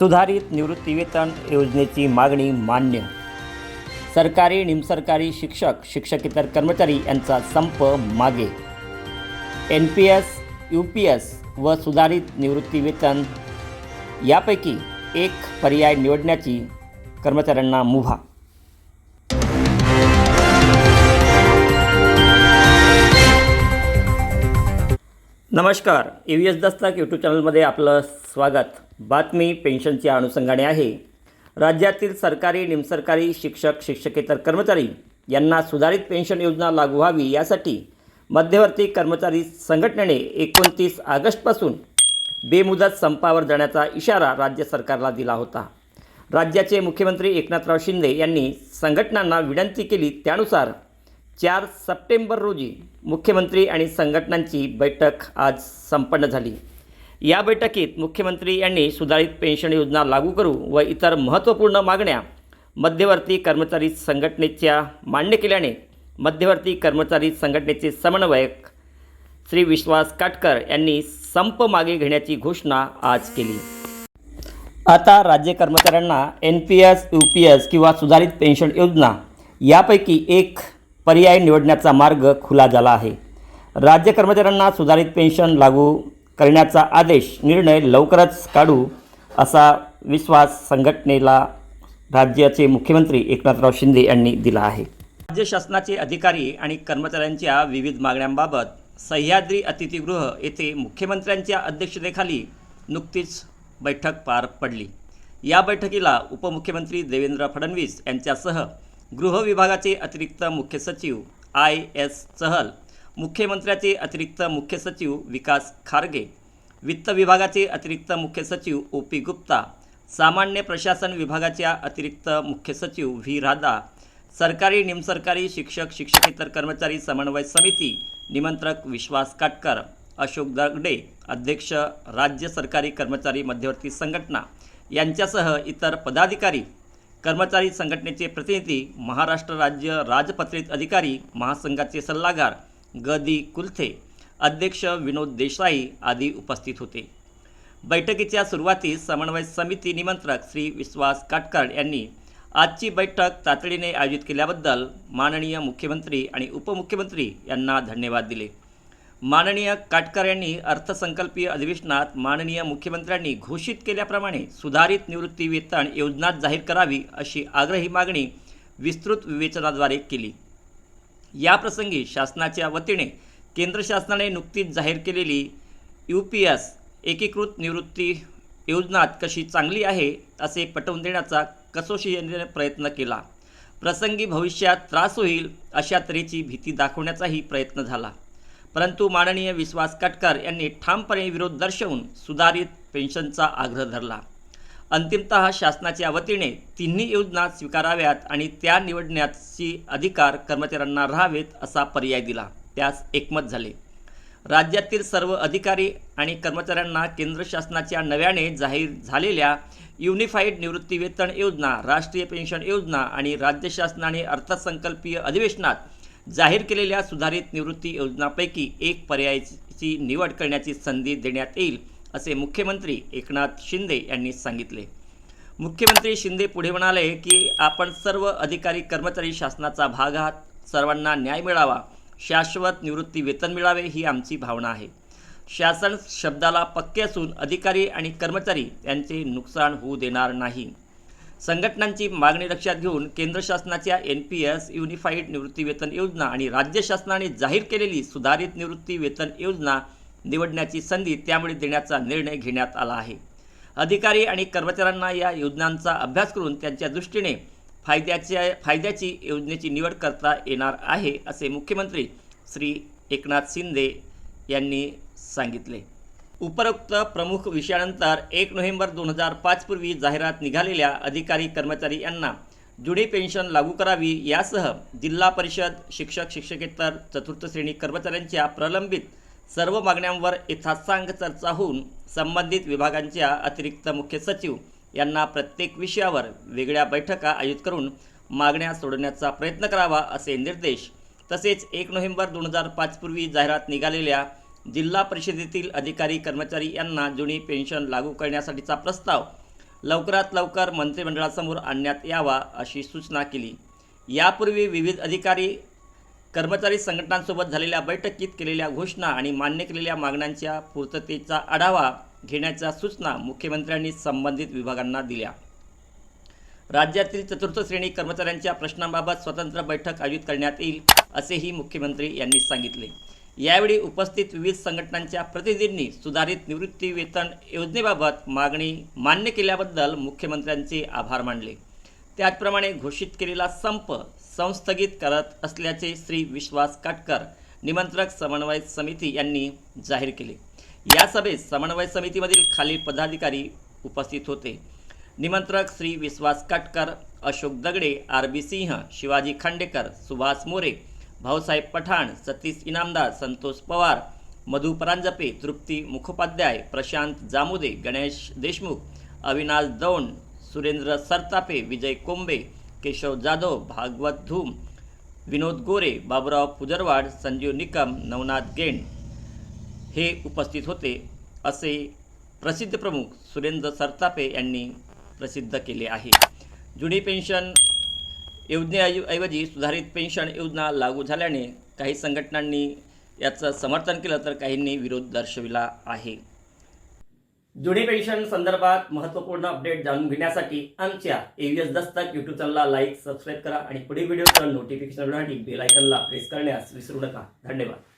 सुधारित निवृत्तीवेतन योजनेची मागणी मान्य. सरकारी निमसरकारी शिक्षक शिक्षकेतर कर्मचारी यांचा संप मागे. N P S U P S व सुधारित निवृत्तीवेतन यापैकी एक पर्याय निवडण्याची कर्मचाऱ्यांना मुभा. नमस्कार A V S Dastak YouTube चॅनलमध्ये आपलं स्वागत. बातमी पेन्शनच्या अनुषंगाने आहे. राज्यातील सरकारी निमसरकारी शिक्षक शिक्षकेतर कर्मचारी यांना सुधारित पेन्शन योजना लागू व्हावी यासाठी मध्यवर्ती कर्मचारी संघटनेने एकोणतीस ऑगस्टपासून बेमुदत संपावर जाण्याचा इशारा राज्य सरकारला दिला होता. राज्याचे मुख्यमंत्री एकनाथराव शिंदे यांनी संघटनांना विनंती केली त्यानुसार चार सप्टेंबर रोजी मुख्यमंत्री आणि संघटनांची बैठक आज संपन्न झाली. या बैठकीत मुख्यमंत्री यांनी सुधारित पेन्शन योजना लागू करू व इतर महत्त्वपूर्ण मागण्या मध्यवर्ती कर्मचारी संघटनेच्या मान्य केल्याने मध्यवर्ती कर्मचारी संघटनेचे समन्वयक श्री विश्वास काटकर यांनी संप मागे घेण्याची घोषणा आज केली. आता राज्य कर्मचाऱ्यांना N P S U P S किंवा सुधारित पेन्शन योजना यापैकी एक पर्याय निवडण्याचा मार्ग खुला झाला आहे. राज्य कर्मचाऱ्यांना सुधारित पेन्शन लागू करण्याचा आदेश निर्णय लवकरच काढू असा विश्वास संघटनेला राज्याचे मुख्यमंत्री एकनाथराव शिंदे यांनी दिला आहे. राज्य शासनाचे अधिकारी आणि कर्मचाऱ्यांच्या विविध मागण्यांबाबत सह्याद्री अतिथीगृह येथे मुख्यमंत्र्यांच्या अध्यक्षतेखाली नुकतीच बैठक पार पडली. या बैठकीला उपमुख्यमंत्री देवेंद्र फडणवीस यांच्यासह गृह विभागाचे अतिरिक्त मुख्य सचिव आय एस चहल मुख्यमंत्र्याचे अतिरिक्त मुख्य सचिव विकास खारगे वित्त विभागाचे अतिरिक्त मुख्य सचिव ओ पी गुप्ता सामान्य प्रशासन विभागाच्या अतिरिक्त मुख्य सचिव व्ही राधा सरकारी निमसरकारी शिक्षक शिक्षकेतर कर्मचारी समन्वय समिती निमंत्रक विश्वास काटकर अशोक दगडे अध्यक्ष राज्य सरकारी कर्मचारी मध्यवर्ती संघटना यांच्यासह इतर पदाधिकारी कर्मचारी संघटनेचे प्रतिनिधी महाराष्ट्र राज्य राजपत्रित अधिकारी महासंघाचे सल्लागार गदी कुलथे अध्यक्ष विनोद देसाई आदी उपस्थित होते. बैठकीच्या सुरुवातीस समन्वय समिती निमंत्रक श्री विश्वास काटकर यांनी आजची बैठक तातडीने आयोजित केल्याबद्दल माननीय मुख्यमंत्री आणि उपमुख्यमंत्री यांना धन्यवाद दिले. माननीय काटकर यांनी अर्थसंकल्पीय अधिवेशनात माननीय मुख्यमंत्र्यांनी घोषित केल्याप्रमाणे सुधारित निवृत्ती वेतन योजना जाहीर करावी अशी आग्रही मागणी विस्तृत विवेचनाद्वारे केली. याप्रसंगी शासनाच्या वतीने केंद्र शासनाने नुकतीच जाहीर केलेली यू पी एस एकीकृत निवृत्ती योजना कशी चांगली आहे असे पटवून देण्याचा कसोशीने प्रयत्न केला. प्रसंगी भविष्यात त्रास होईल अशा तऱ्हेची भीती दाखवण्याचाही प्रयत्न झाला. परंतु माननीय विश्वास कटकर यांनी ठामपणे विरोध दर्शवून सुधारित पेन्शनचा आग्रह धरला. अंतिमतः शासनाच्या वतीने तिन्ही योजना स्वीकाराव्यात आणि त्या निवडण्याची अधिकार कर्मचाऱ्यांना राहावेत असा पर्याय दिला. त्यास एकमत झाले. राज्यातील सर्व अधिकारी आणि कर्मचाऱ्यांना केंद्र शासनाच्या नव्याने जाहीर झालेल्या युनिफाईड निवृत्तीवेतन योजना राष्ट्रीय पेन्शन योजना आणि राज्य शासनाने अर्थसंकल्पीय अधिवेशनात जाहीर केलेल्या सुधारित निवृत्ती योजनापैकी एक पर्यायाची निवड करण्याची संधी देण्यात येईल असे मुख्यमंत्री एकनाथ शिंदे यांनी सांगितले. मुख्यमंत्री शिंदे पुढे म्हणाले की आपण सर्व अधिकारी कर्मचारी शासनाचा भाग आहात सर्वांना न्याय मिळावा शाश्वत निवृत्ती वेतन मिळावे ही आमची भावना आहे. शासन शब्दाला पक्के असून अधिकारी आणि कर्मचारी यांचे नुकसान होऊ देणार नाही. संघटनांची मागणी लक्षात घेऊन केंद्र शासनाच्या एन पी एस युनिफाईड निवृत्ती वेतन योजना आणि राज्य शासनाने जाहीर केलेली सुधारित निवृत्ती वेतन योजना निवडण्याची संधी त्यामुळे देण्याचा निर्णय घेण्यात आला आहे. अधिकारी आणि कर्मचाऱ्यांना या योजनांचा अभ्यास करून त्यांच्या दृष्टीने फायद्याच्या फायद्याची योजनेची निवड करता येणार आहे असे मुख्यमंत्री श्री एकनाथ शिंदे यांनी सांगितले. उपरोक्त प्रमुख विषयानंतर एक नोव्हेंबर दोन हजार पाचपूर्वी जाहिरात निघालेल्या अधिकारी कर्मचारी यांना जुनी पेन्शन लागू करावी यासह जिल्हा परिषद शिक्षक शिक्षकेतर चतुर्थ श्रेणी कर्मचाऱ्यांच्या प्रलंबित सर्व मागण्यांवर यथासांग चर्चा होऊन संबंधित विभागांच्या अतिरिक्त मुख्य सचिव यांना प्रत्येक विषयावर वेगळ्या बैठका आयोजित करून मागण्या सोडवण्याचा प्रयत्न करावा असे निर्देश तसेच एक नोव्हेंबर दोन हजार पाचपूर्वी जाहिरात निघालेल्या जिल्हा परिषदेतील अधिकारी कर्मचारी यांना जुनी पेन्शन लागू करण्यासाठीचा प्रस्ताव लवकरात लवकर मंत्रिमंडळासमोर आणण्यात यावा अशी सूचना केली. यापूर्वी विविध अधिकारी कर्मचारी संघटनांसोबत झालेल्या बैठकीत केलेल्या घोषणा आणि मान्य केलेल्या मागण्यांच्या पूर्ततेचा आढावा घेण्याच्या सूचना मुख्यमंत्र्यांनी संबंधित विभागांना दिल्या. राज्यातील चतुर्थ श्रेणी कर्मचाऱ्यांच्या प्रश्नांबाबत स्वतंत्र बैठक आयोजित करण्यात येईल असेही मुख्यमंत्री यांनी सांगितले. यावेळी उपस्थित विविध संघटनांच्या प्रतिनिधींनी सुधारित निवृत्ती वेतन योजनेबाबत मागणी मान्य केल्याबद्दल मुख्यमंत्र्यांचे आभार मानले. त्याचप्रमाणे घोषित केलेला संप संस्थगित करत असल्याचे श्री विश्वास काटकर निमंत्रक समन्वय समिती यांनी जाहीर केले. या सभेत समन्वय समितीमधील खालील पदाधिकारी उपस्थित होते. निमंत्रक श्री विश्वास काटकर अशोक दगडे आर बी सिंह शिवाजी खांडेकर सुभाष मोरे भाऊसाहेब पठाण सतीश इनामदार संतोष पवार मधु परांजपे तृप्ती मुखोपाध्याय प्रशांत जामुदे गणेश देशमुख अविनाश दौंड सुरेंद्र सरतापे विजय कोंबे केशव जाधव भागवत धूम विनोद गोरे बाबुराव पुजरवाड संजीव निकम नवनाथ गेंड हे उपस्थित होते असे प्रसिद्ध प्रमुख सुरेंद्र सरतापे यांनी प्रसिद्ध केले आहे. जुनी पेन्शन योजनेऐवजी सुधारित पेन्शन योजना लागू झाल्याने काही संघटनांनी याचं समर्थन केलं तर काहींनी विरोध दर्शविला आहे. जुनी पेन्शन संदर्भात महत्त्वपूर्ण अपडेट जाणून घेण्यासाठी आमच्या एव्हीएस दस्तक यूट्यूब चॅनलला लाईक सबस्क्राईब करा आणि पुढील व्हिडिओचं नोटिफिकेशन मिळवण्यासाठी बेल आयकनला प्रेस करण्यास विसरू नका. धन्यवाद.